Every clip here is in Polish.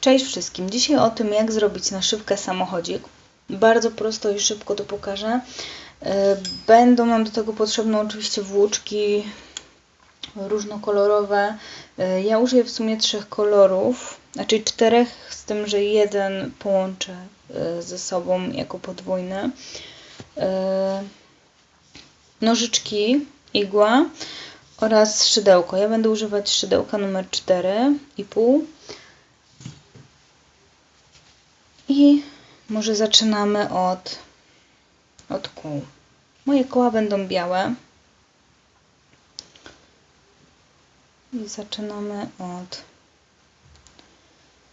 Cześć wszystkim. Dzisiaj o tym, jak zrobić naszywkę samochodzik. Bardzo prosto i szybko to pokażę. E, Będą nam do tego potrzebne oczywiście włóczki różnokolorowe. E, Ja użyję w sumie trzech kolorów, znaczy czterech, z tym, że jeden połączę e, ze sobą jako podwójny. E, Nożyczki, igła oraz szydełko. Ja będę używać szydełka numer 4,5 i może zaczynamy od, od kół. Moje koła będą białe. I zaczynamy od.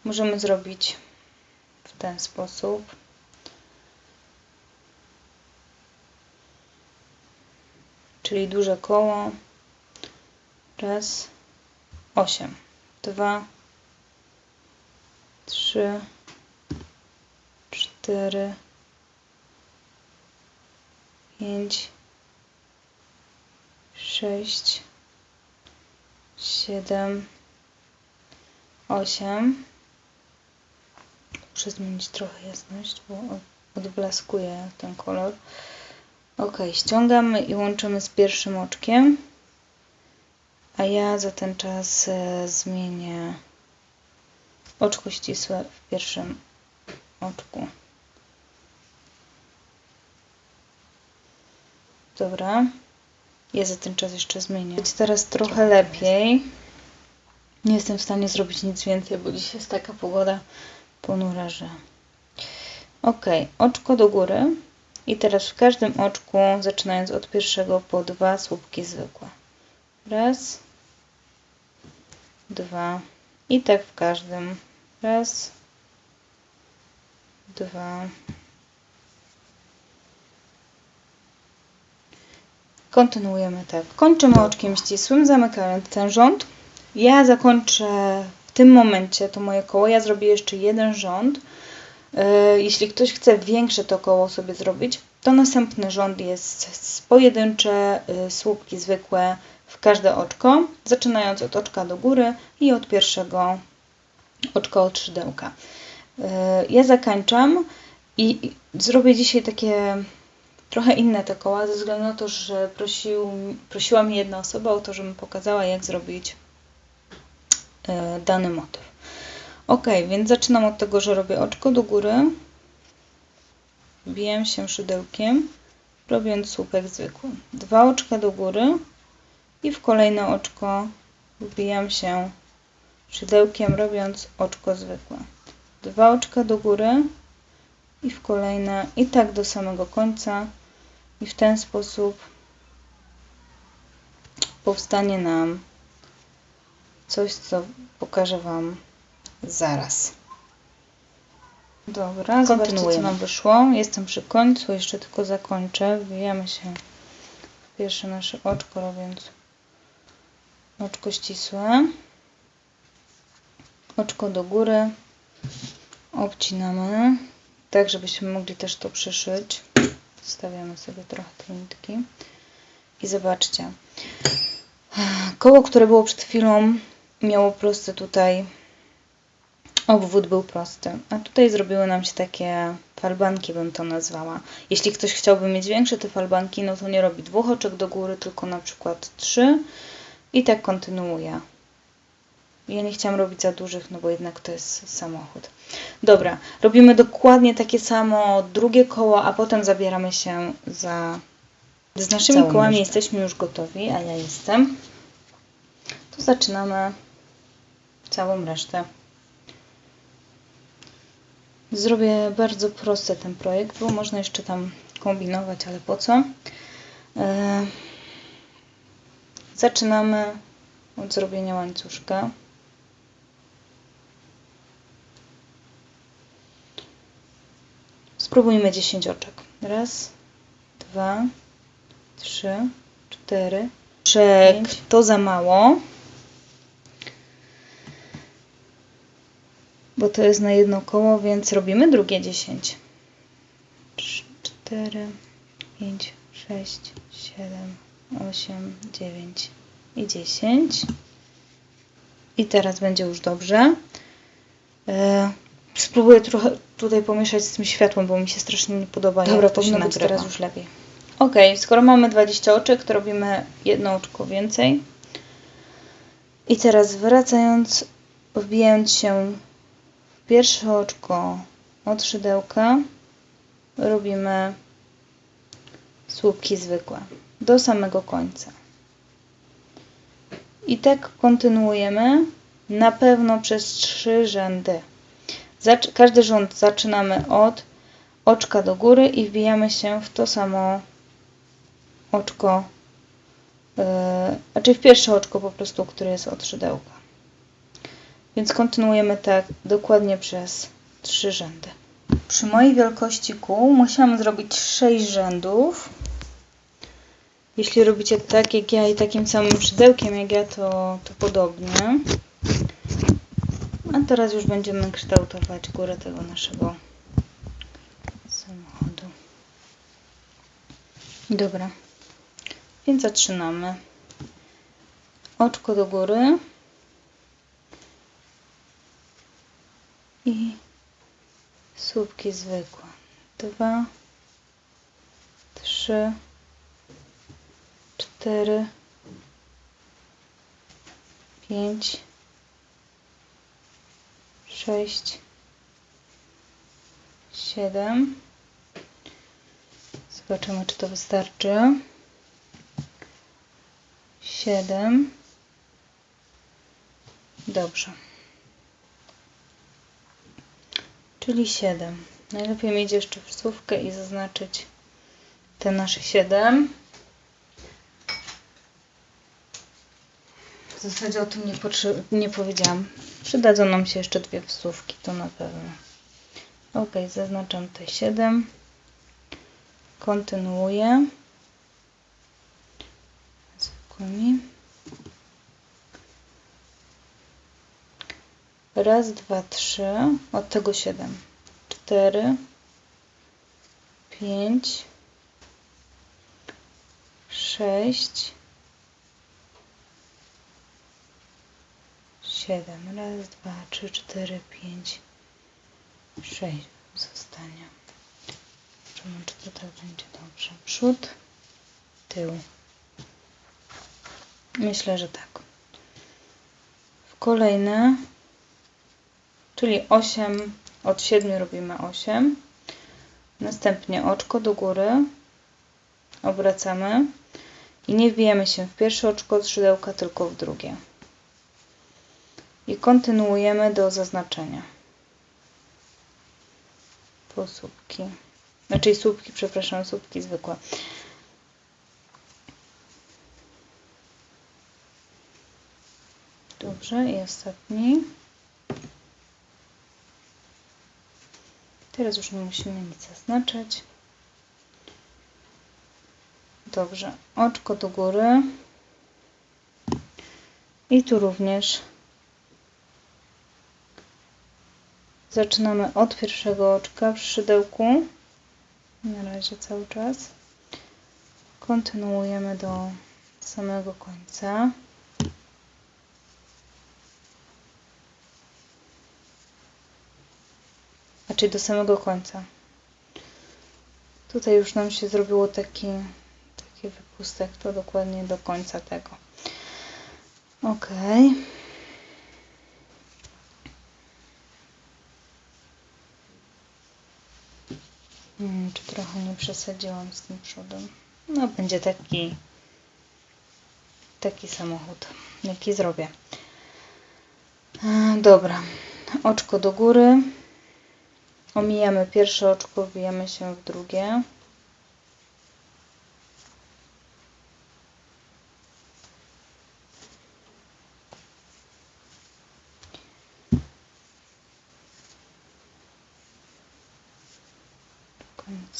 Możemy zrobić w ten sposób. Czyli duże koło. Raz, osiem, dwa, trzy, cztery, pięć, sześć, siedem, osiem. Muszę zmienić trochę jasność, bo odblaskuje ten kolor. Ok, ściągamy i łączymy z pierwszym oczkiem. A ja za ten czas e, zmienię oczko ścisłe w pierwszym oczku. Dobra. Ja za ten czas jeszcze zmienię. Teraz trochę lepiej. Nie jestem w stanie zrobić nic więcej, bo dziś jest taka pogoda ponura, że... Ok, oczko do góry. I teraz w każdym oczku, zaczynając od pierwszego, po dwa słupki zwykłe. Raz, dwa i tak w każdym. Raz, dwa. Kontynuujemy tak. Kończymy oczkiem ścisłym, zamykając ten rząd. Ja zakończę w tym momencie to moje koło. Ja zrobię jeszcze jeden rząd. Yy, Jeśli ktoś chce większe to koło sobie zrobić, to następny rząd jest pojedyncze yy, słupki zwykłe w każde oczko, zaczynając od oczka do góry i od pierwszego oczka od szydełka. Yy, Ja zakończam i zrobię dzisiaj takie trochę inne te koła, ze względu na to, że prosił, prosiła mnie jedna osoba o to, żebym pokazała, jak zrobić yy, dany motyw. Ok, więc zaczynam od tego, że robię oczko do góry, wbijam się szydełkiem, robiąc słupek zwykły. Dwa oczka do góry i w kolejne oczko wbijam się szydełkiem, robiąc oczko zwykłe. Dwa oczka do góry i w kolejne, i tak do samego końca. I w ten sposób powstanie nam coś, co pokażę Wam zaraz. Dobra, zobaczcie co nam wyszło. Jestem przy końcu, jeszcze tylko zakończę. Wbijamy się w pierwsze nasze oczko, robiąc oczko ścisłe. Oczko do góry. Obcinamy, tak żebyśmy mogli też to przyszyć. Stawiamy sobie trochę tej nitki. I zobaczcie. Koło, które było przed chwilą, miało prosty tutaj obwód był prosty, a tutaj zrobiły nam się takie falbanki, bym to nazwała. Jeśli ktoś chciałby mieć większe te falbanki, no to nie robi dwóch oczek do góry, tylko na przykład trzy i tak kontynuuje. Ja nie chciałam robić za dużych, no bo jednak to jest samochód. Dobra, robimy dokładnie takie samo drugie koło, a potem zabieramy się za... Z naszymi Całą kołami resztę. jesteśmy już gotowi, a ja jestem. To zaczynamy całą resztę. Zrobię bardzo prosty ten projekt, bo można jeszcze tam kombinować, ale po co? E, Zaczynamy od zrobienia łańcuszka. Spróbujmy 10 oczek. Raz, dwa, trzy, cztery, pięć. To za mało. bo to jest na jedno koło, więc robimy drugie 10. 3, 4, 5, 6, 7, 8, 9 i 10. I teraz będzie już dobrze. Spróbuję trochę tutaj pomieszać z tym światłem, bo mi się strasznie nie podoba. Dobra, to powinno się być nagrywa. teraz już lepiej. Ok, skoro mamy 20 oczek, to robimy jedno oczko więcej. I teraz wracając, wbijając się w pierwsze oczko od szydełka, robimy słupki zwykłe do samego końca. I tak kontynuujemy na pewno przez trzy rzędy. Każdy rząd zaczynamy od oczka do góry i wbijamy się w to samo oczko, yy, znaczy w pierwsze oczko po prostu, które jest od szydełka. Więc kontynuujemy tak dokładnie przez trzy rzędy. Przy mojej wielkości kół musiałam zrobić 6 rzędów. Jeśli robicie tak jak ja i takim samym szydełkiem jak ja, to, to podobnie. A teraz już będziemy kształtować górę tego naszego samochodu. Dobra. Więc zaczynamy. Oczko do góry. I słupki zwykłe. Dwa, trzy, cztery, pięć, sześć, siedem. Zobaczymy, czy to wystarczy. Siedem. Dobrze. Czyli 7. Najlepiej mieć jeszcze wsówkę i zaznaczyć te nasze 7. W zasadzie o tym nie, nie powiedziałam. Przydadzą nam się jeszcze dwie wsówki, to na pewno. Ok, zaznaczam te 7. Kontynuuję. Zwykłymi. Raz, dwa, trzy. Od tego siedem. Cztery. Pięć. Sześć. Siedem. Raz, dwa, trzy, cztery, pięć. Sześć zostanie. Zobaczymy, czy to tak będzie dobrze. Przód. Tył. Myślę, że tak. W kolejne czyli 8, od 7 robimy 8. Następnie oczko do góry, obracamy i nie wbijamy się w pierwsze oczko od szydełka, tylko w drugie. I kontynuujemy do zaznaczenia. Po słupki. Znaczy słupki, przepraszam, słupki zwykłe. Dobrze, i ostatni. Teraz już nie musimy nic zaznaczać. Dobrze, oczko do góry. I tu również zaczynamy od pierwszego oczka w szydełku. Na razie cały czas. Kontynuujemy do samego końca. Znaczy do samego końca. Tutaj już nam się zrobiło taki, taki wypustek, to dokładnie do końca tego. Ok. Hmm, czy trochę nie przesadziłam z tym przodem? No, będzie taki taki samochód, jaki zrobię. E, Dobra, oczko do góry. Omijamy pierwsze oczko, wbijamy się w drugie.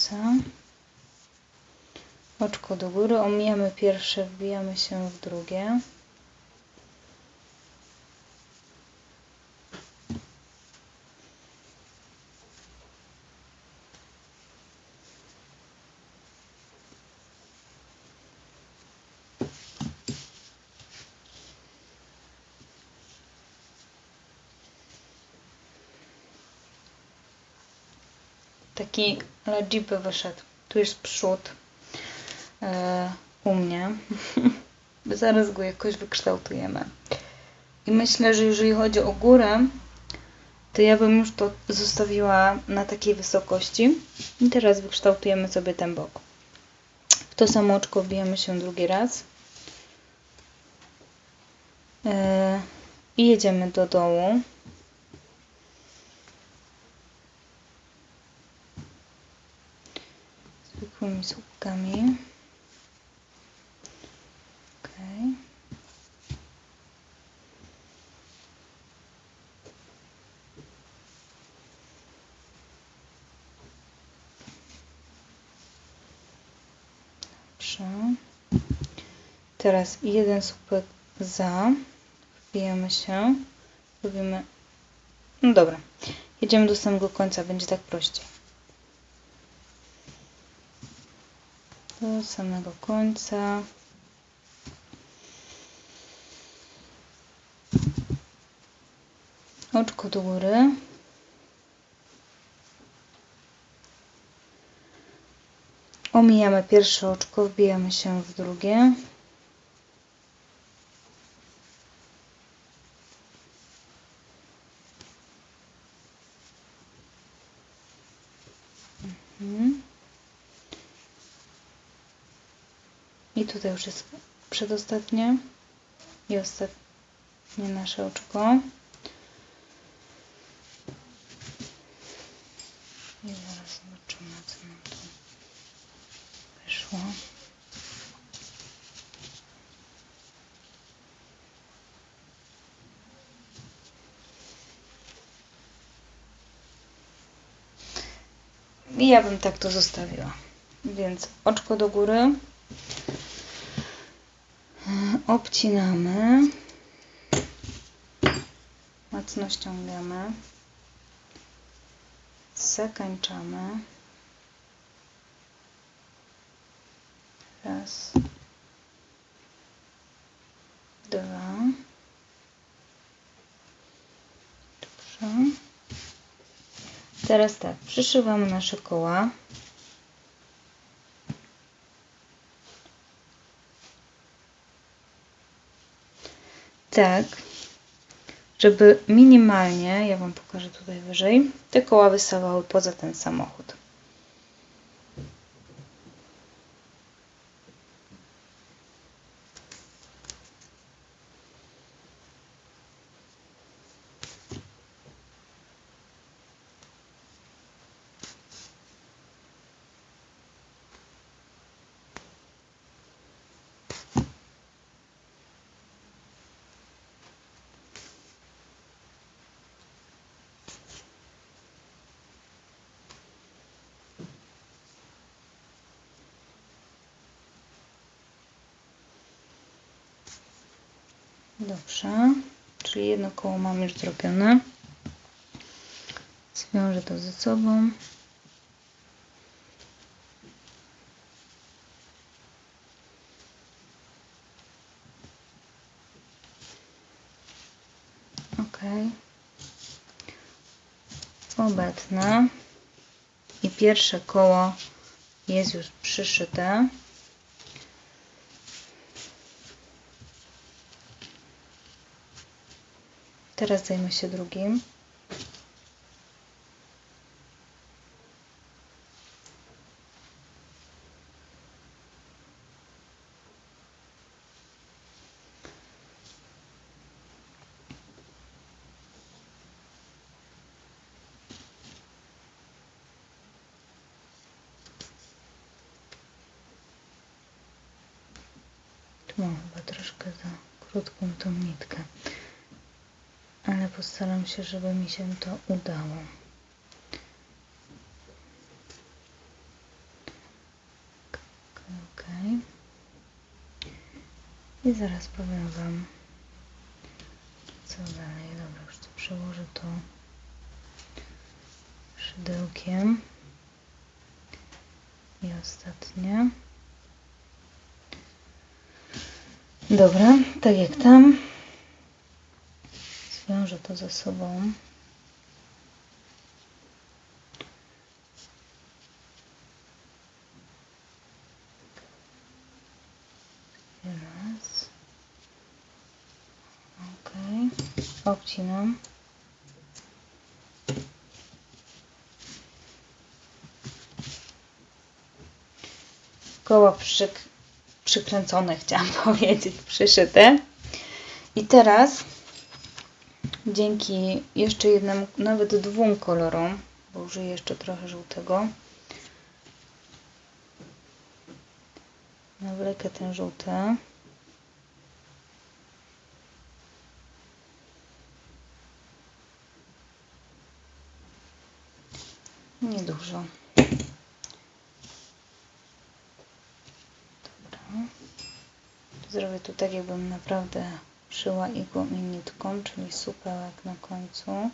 Końca. Oczko do góry, omijamy pierwsze, wbijamy się w drugie. Taki ladzipy wyszedł. Tu jest przód e, u mnie. Zaraz go jakoś wykształtujemy. I myślę, że jeżeli chodzi o górę, to ja bym już to zostawiła na takiej wysokości. I teraz wykształtujemy sobie ten bok. W to samo oczko wbijamy się drugi raz. E, I jedziemy do dołu. Zwykłymi słupkami. Dobrze. Teraz jeden słupek za. Wbijamy się. Robimy. No dobra. Jedziemy do samego końca, będzie tak prościej. Do samego końca. Oczko do góry. Omijamy pierwsze oczko, wbijamy się w drugie. Mhm. I tutaj już jest przedostatnie i ostatnie nasze oczko. I zaraz zobaczymy, co nam tu wyszło. I ja bym tak to zostawiła. Więc oczko do góry. Obcinamy. Mocno ściągamy. Zakańczamy. Raz. Dwa. Dobrze. Teraz tak, przyszywamy nasze koła. Tak, żeby minimalnie, ja Wam pokażę tutaj wyżej, te koła wystawały poza ten samochód. Dobrze, czyli jedno koło mam już zrobione. Zwiążę to ze sobą. Ok. Obetnę. I pierwsze koło jest już przyszyte. Teraz zajmę się drugim. Mam chyba troszkę za krótką tą nitkę postaram się, żeby mi się to udało. Ok. I zaraz powiem Wam, co dalej. Dobra, już to przełożę to szydełkiem. I ostatnie. Dobra, tak jak tam wiąże to ze sobą. Raz. Ok. Obcinam. Koło przyk przykręcone, chciałam powiedzieć, przyszyte. I teraz dzięki jeszcze jednemu, nawet dwóm kolorom, bo użyję jeszcze trochę żółtego, nawlekę ten żółty. Niedużo. Dobra. Zrobię tu tak, jakbym naprawdę szyła igłą i nitką, czyli supełek na końcu.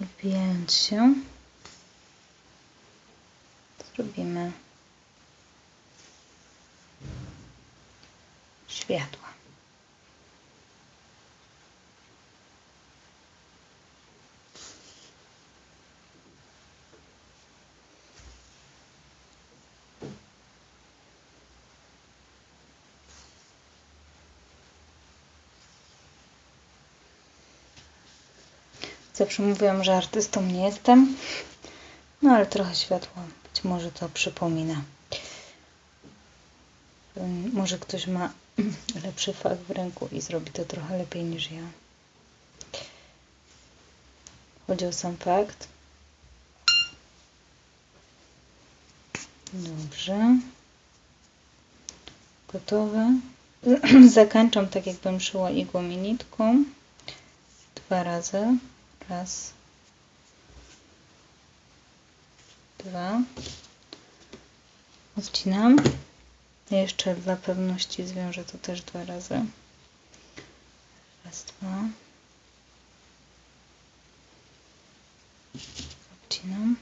Wbijając się, zrobimy światła. Zawsze mówiłam, że artystą nie jestem, no ale trochę światła być może to przypomina. Może ktoś ma lepszy fach w ręku i zrobi to trochę lepiej niż ja. Chodzi o sam fakt. Dobrze. Gotowe. Zakończam tak, jakbym szyła igłą i nitką. Dwa razy. Raz. Dwa. Odcinam. Jeszcze dla pewności zwiążę to też dwa razy. Raz, dwa. Odcinam.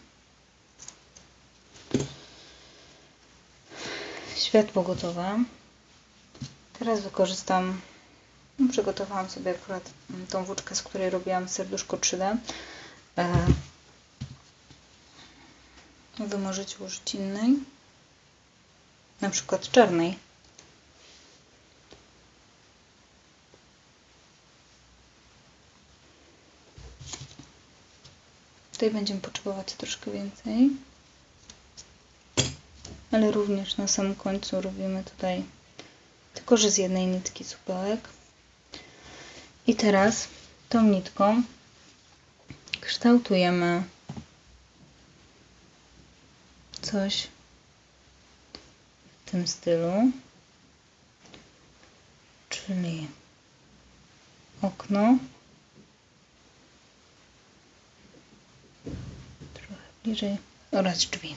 Światło gotowe. Teraz wykorzystam no, Przygotowałam sobie akurat mm, tą włóczkę, z której robiłam serduszko 3D. E, Wy możecie użyć innej, na przykład czarnej. Tutaj będziemy potrzebować troszkę więcej, ale również na samym końcu robimy tutaj tylko, że z jednej nitki supełek. I teraz tą nitką kształtujemy coś w tym stylu, czyli okno, trochę bliżej oraz drzwi.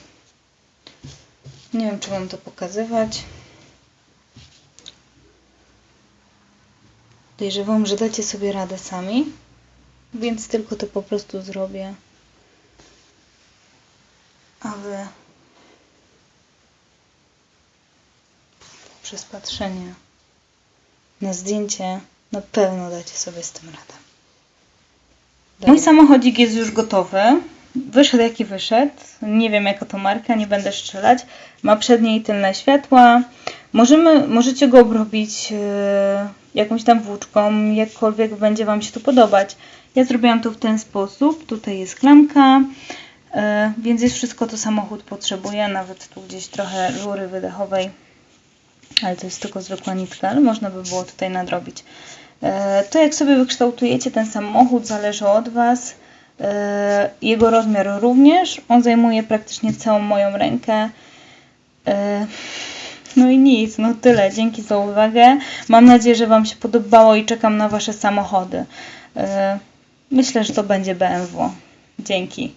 Nie wiem, czy Wam to pokazywać. Podejrzewam, że dacie sobie radę sami, więc tylko to po prostu zrobię. A Wy przez patrzenie na zdjęcie na pewno dacie sobie z tym radę. Mój samochodzik jest już gotowy. Wyszedł jaki wyszedł. Nie wiem jaka to marka, nie będę strzelać. Ma przednie i tylne światła. Możemy, możecie go obrobić yy, jakąś tam włóczką, jakkolwiek będzie Wam się to podobać. Ja zrobiłam to w ten sposób. Tutaj jest klamka, yy, więc jest wszystko, co samochód potrzebuje. Nawet tu gdzieś trochę rury wydechowej, ale to jest tylko zwykła nitka, ale można by było tutaj nadrobić. Yy, to jak sobie wykształtujecie ten samochód zależy od Was. E, Jego rozmiar również. On zajmuje praktycznie całą moją rękę. No i nic, no tyle. Dzięki za uwagę. Mam nadzieję, że Wam się podobało i czekam na Wasze samochody. E, Myślę, że to będzie BMW. Dzięki.